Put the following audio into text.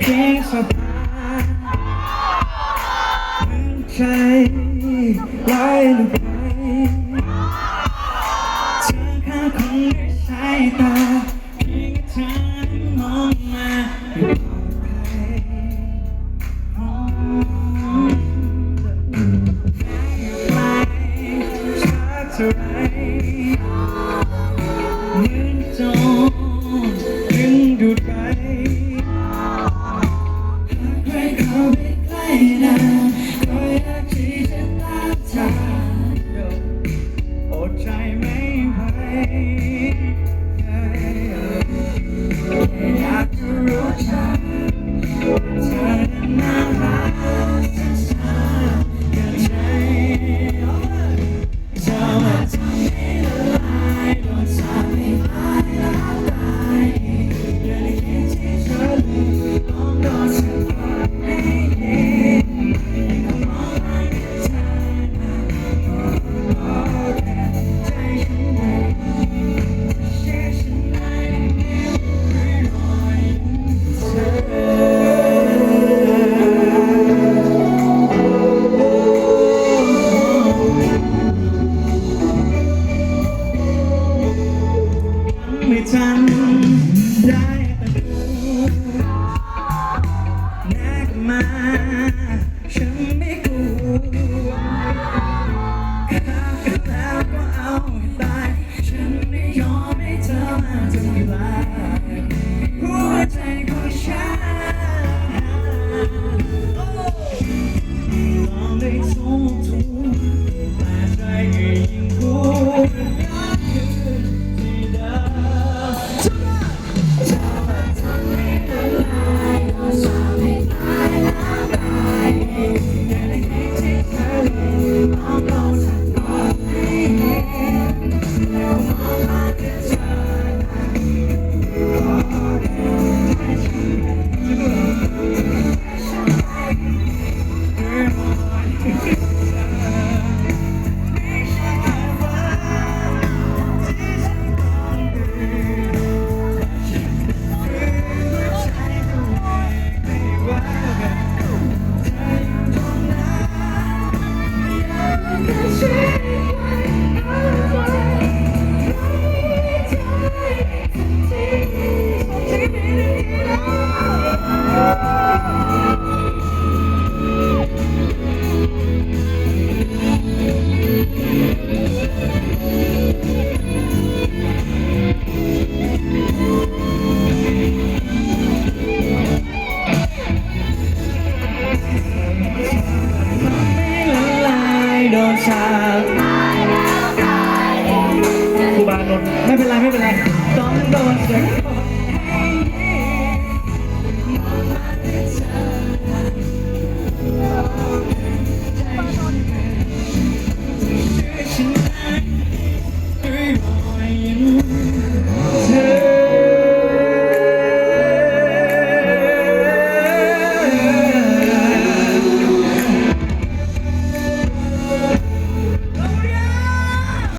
เพลงสบายใจไหยลงไปเธอข้าคงได้ใช้ตาเพียงเธอมองมาไม่ยืนจ้องดูดไป ฉันได้แต่ดูแนกมา โดนสาปครูบาลนไม่เป็นไรไม่เป็นไร ต้องโดนเสียง